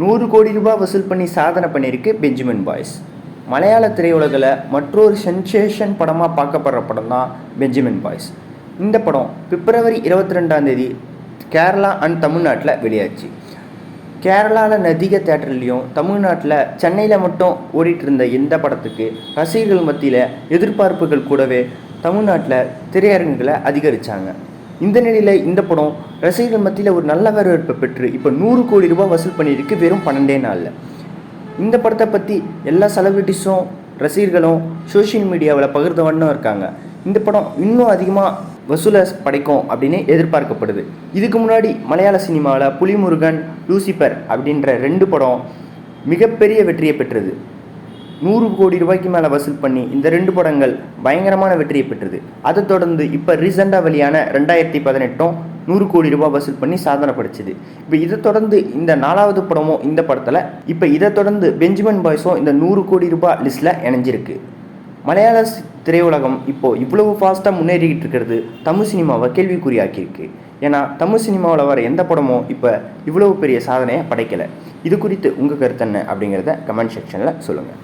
நூறு கோடி ரூபாய் வசூல் பண்ணி சாதனை பண்ணியிருக்கு பெஞ்சமின் பாய்ஸ். மலையாள திரையுலகில் மற்றொரு சென்சேஷன் படமாக பார்க்கப்படுற படம் தான் பெஞ்சமின் பாய்ஸ். இந்த படம் பிப்ரவரி இருபத்தி ரெண்டாம் தேதி கேரளா அண்ட் தமிழ்நாட்டில் வெளியாச்சு. கேரளாவில் நதிக தேட்டர்லேயும் தமிழ்நாட்டில் சென்னையில் மட்டும் ஓடிட்டு இருந்த இந்த படத்துக்கு ரசிகர்கள் மத்தியில் எதிர்பார்ப்புகள் கூடவே தமிழ்நாட்டில் திரையரங்குகளை அதிகரித்தாங்க இந்த நிலையில் இந்த படம் ரசிகர்கள் மத்தியில் ஒரு நல்ல வரவேற்பை பெற்று இப்போ நூறு கோடி ரூபாய் வசூல் பண்ணியிருக்கு வெறும் பன்னெண்டே நாளில். இந்த படத்தை பற்றி எல்லா செலிபிரிட்டிஸும் ரசிகர்களும் சோஷியல் மீடியாவில் பகிர்ந்த வண்ணம் இருக்காங்க. இந்த படம் இன்னும் அதிகமாக வசூலை படைக்கும் அப்படின்னு எதிர்பார்க்கப்படுது. இதுக்கு முன்னாடி மலையாள சினிமாவில் புலிமுருகன் லூசிபர் அப்படின்ற ரெண்டு படம் மிகப்பெரிய வெற்றியை பெற்றது. நூறு கோடி ரூபாய்க்கு மேலே வசூல் பண்ணி இந்த ரெண்டு படங்கள் பயங்கரமான வெற்றியை பெற்றது. அதை தொடர்ந்து இப்போ ரீசெண்டாக வெளியான ரெண்டாயிரத்தி பதினெட்டும் நூறு கோடி ரூபாய் வசூல் பண்ணி சாதனை படிச்சுது. இப்போ இதை தொடர்ந்து இந்த நாலாவது படமும் இந்த படத்தில் இப்போ இதை தொடர்ந்து பெஞ்சமின் பாய்ஸும் இந்த நூறு கோடி ரூபாய் லிஸ்ட்டில் இணைஞ்சிருக்கு. மலையாள திரையுலகம் இப்போது இவ்வளவு ஃபாஸ்ட்டாக முன்னேறிக்கிட்டு இருக்கிறது தமிழ் சினிமாவை கேள்விக்குறியாக்கியிருக்கு. ஏன்னா தமிழ் சினிமாவில் வர எந்த படமும் இப்போ இவ்வளவு பெரிய சாதனையை படைக்கலை. இது குறித்து உங்கள் கருத்து என்ன அப்படிங்கிறத கமெண்ட் செக்ஷனில் சொல்லுங்கள்